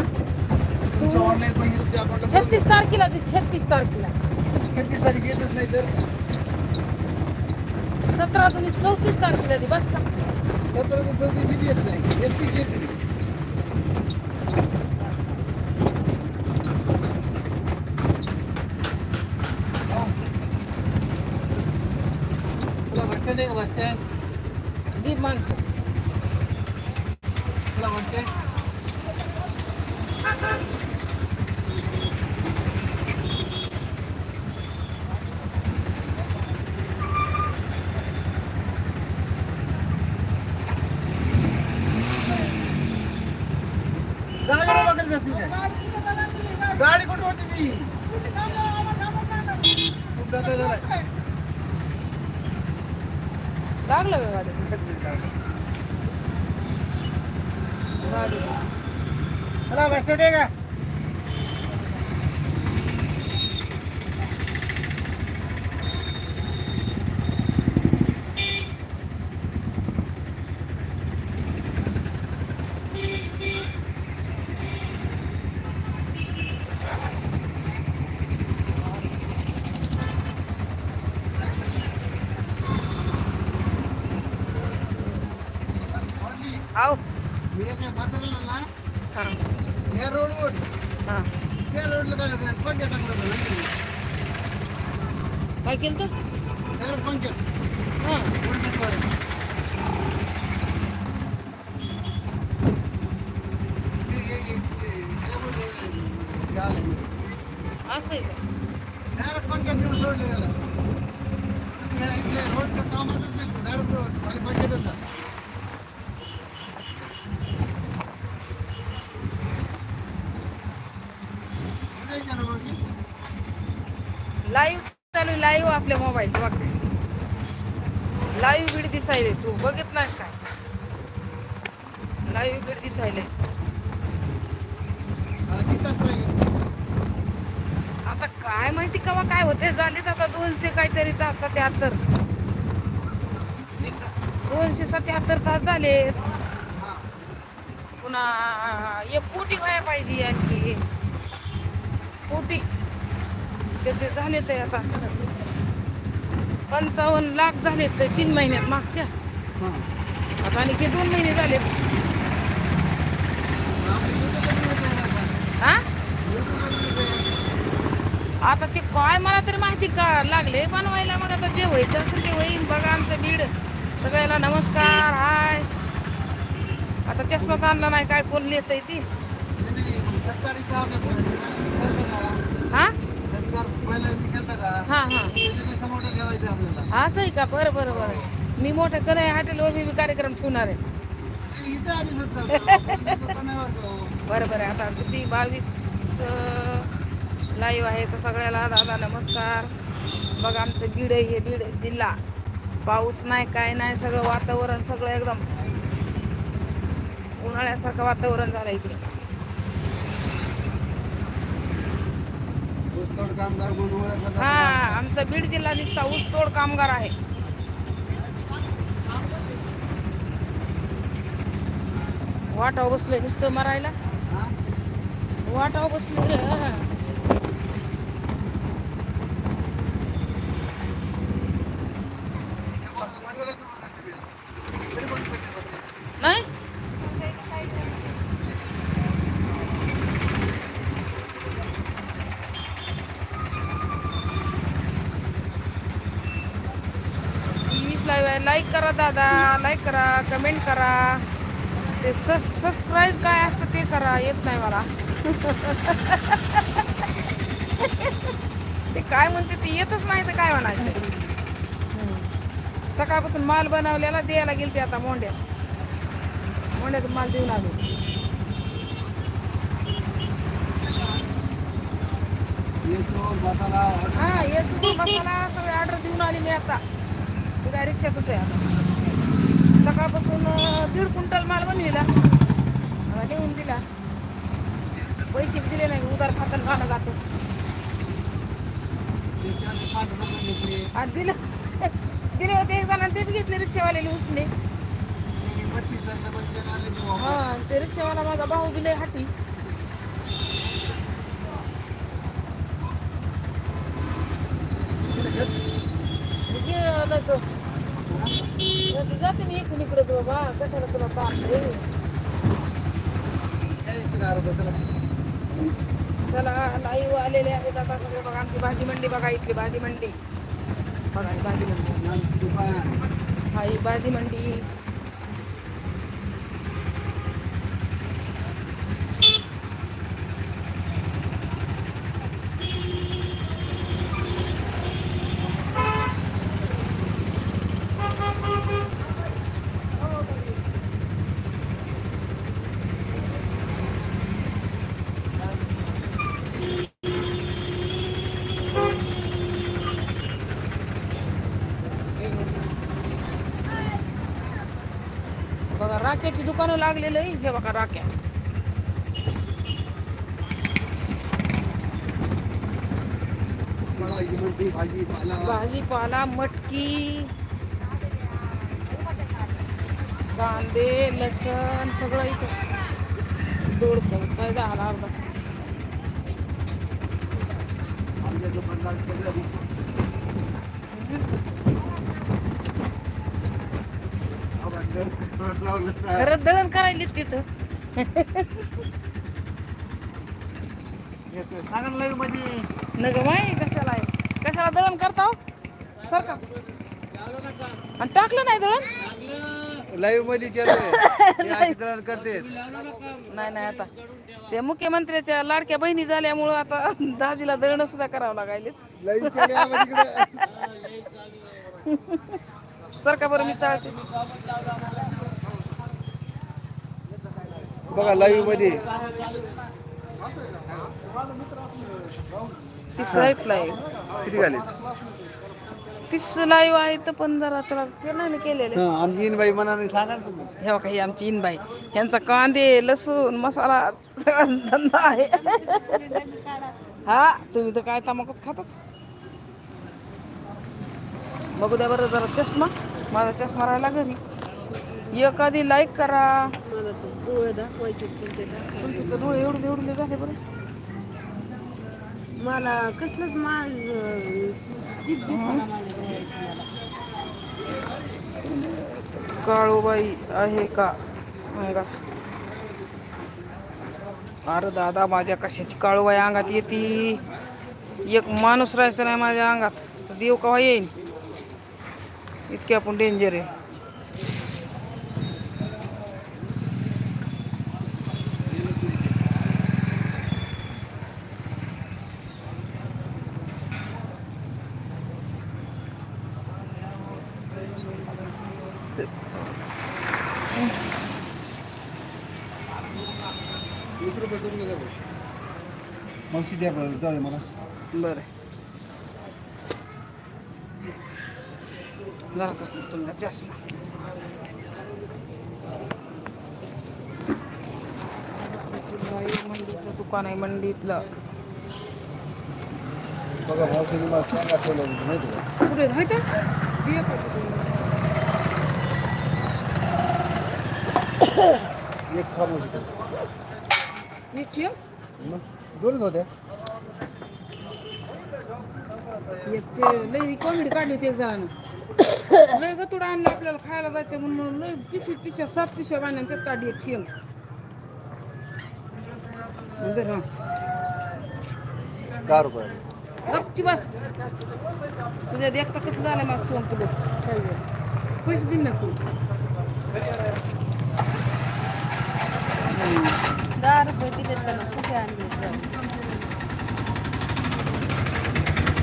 तुमच्या ऑनलाईन पैसे तुमच्या अकाउंटला छत्तीस तारखेला दे छत्तीस तारखेला. छत्तीस तारीख येतच नाही तर? सतरा तुम्ही चौतीस तारखेला दे बस का? सतरा ते चौतीस बी येत नाही. एकतीस येत नाही. हो. तुला बस स्टँड आहे का बस स्टँड? दे माणसं तुला बस लागलं का गाडी गाडी मला बस स्टँड आहे का मावशी, आव मी एका म्हाताऱ्याला ना हा या रोडवर हा त्या रोडला काय झालं? पंक्या टाकलं होतं, माहिती आहे? काय केलं तर त्यावर पंक्या. हा उलटीच वाढली. ते- हे- हे- ते- त्याच्यामध्ये हे आलं. असं आहे का Direct पंक्यात नेऊन सोडलं त्याला. तुम्ही ह्या इथल्या रोडचं कामाचंच नाही, direct रोड, खाली पंक्यातच जा. कुठे आहे का लाईव्ह चालू लाईव्ह आपल्या मोबाईल बघ. लाईव्ह बीड दिसायले तू बघित नाहीस काय? लाईव्ह बीड दिसायले. आता काय माहिती कवा काय होते झालेत आता दोनशे काहीतरी तास सत्याहत्तर. दोनशे सत्याहत्तर तास झाले पुन्हा एक कोटी व्हायला पाहिजे आणखी. कोटी. त्याचे झाले ते आता पंचावन्न लाख झाले ते तीन महिन्यात मागच्या. आता आणखी दोन महिने झाले. हा. आता ते काय मला तरी माहिती का लागले बनवायला? मग आता जे व्हायचं असेल ते होईल बघा आमचं बीड. सगळ्याला नमस्कार हाय. आता चष्माच आणला नाही काय कोण लिहित ती नाही, नाही, सरकारीचं आपलं पहिलं निघालं का? हा सरकार पहिलं निघालं का? हा हा. असं आहे का? बरं बरं बरं. मी मोठं करे हॉटेल वर मी कार्यक्रम ठेवणार आहे. बरं बरं. आता किती? बावीस लाईव्ह आहे. तर सगळ्याला दादा नमस्कार. बघा आमचं बीड हे बीड जिल्हा. पाऊस नाही काय नाही. सगळं वातावरण सगळं एकदम उन्हाळ्यासारखं वातावरण झालं इकडे ऊसतोड कामगार म्हणून ओळखलं जातं. हा आमचा बीड जिल्हा दिसता ऊसतोड कामगार आहे. वाटाव बसले नुसतं मरायला? वाटाव बसले रे ते वर्ष बनवलं तर म्हणतात ते बिल. तरी पण पैसे भरतात. नाही वीस लाईव्ह आहे लाईक करा दादा लाईक करा कमेंट करा. ते सबस्क्राईब काय असतं ते करा येत नाही मला. ते काय म्हणते ते येतच नाही तर काय म्हणायचं. सकाळपासून माल बनवलेला द्यायला गेलते आता मोंड्या मोंड्यातून माल देऊन आलो. हा सुद्धा मसाला सगळे ऑर्डर देऊन आली मी आता. ते काय रिक्षातच आहे आता. सकाळपासून दीड क्विंटल माल बनविला नेऊन दिला. पैसे दिले नाही उधार खाताना खाणं जातो. दिलं. दिले होते एक जणांनी ते बी घेतले रिक्षावाल्याने उसने. हा ते रिक्षावाला माझा भाऊ लय हाटी गेलं तर. तर जाते मी इकडून इकडंच बाबा कशाला तुला ताप रे? काय चला. लाईव हो, आलेले आहेत आता सगळे बघा आमची भाजी मंडी बघा इथली भाजी मंडी बघा ही भाजी मंडी आमची हा ही भाजी मंडी बघा राख्याची दुकानं लागलेलं आहे. हे बघा राख्या. भाजीपाला. मटकी कांदे लसण सगळं इथं. दोडकं काय दहा अर्धा आमच्या दुकानदार शेजारी. आपण जर front लावलं तर खरंच दळण करायलीत तिथं. सांगा मध्ये. न ग माय कशाला आहे? कशाला दळण करता हो? आणि टाकलं नाही दळण? लाईव्हमध्ये दळण करते नाही नाही आता. ते मुख्यमंत्र्याच्या लाडक्या बहिणी झाल्यामुळं आता दाजीला दळण सुद्धा करावं लागायले लाईव्ह तिकडे सरका बरं मी चालते? बघा लाईव्हमध्ये. तीस लाईव्ह आहे किती झाले? तीस लाईव्ह आहे तर पण जरा त्याला ते नाही ना केलेले आमची इनबाई मनाने सांगा ना तुम्ही. हे बघा ही आमची इनबाई यांचा कांदे लसूण मसाला सगळा धंदा आहे. हा तुम्ही तर काय तमाकूच खातात? बघू द्या बरं जरा चष्मा. माझा चष्मा राहिला घरी. एखादी लाईक करा. तुमचे तर डोळे एवढे एवढे झाले बरं. मला कसलंच माल काळूबाई आहे का? अरे दादा माझ्या कशाची काळूबाई अंगात येते? एक माणूस राहायचा नाही माझ्या अंगात. देव केव्हा येईल इतके आपण डेंजर आहे. मावशी द्या बरं जाऊ दे मला. बरं. जरा का तुमचा चष्मा मंडीचं दुकान आहे मंडीतलं. बघा मावशीने मला सांगा ठेवलं माहिती का? कुठे आहे का? एक आहे? मग दोनच होत्या. एक ते लई कॉमेडी काढली होती एक जणानं. लय गतुडा आणलं आपल्याला खायला जायचं म्हणून लय पिशवी पिशव्या सात पिशव्या बांधल्या त्यात काढली एक शेंग बरं हं. दहा रुपये. गपची बस. तुझ्या देखता कसं झालं माझं सोन तुला? पैसे दिल ना तू. दहा रुपये कुठे आणले?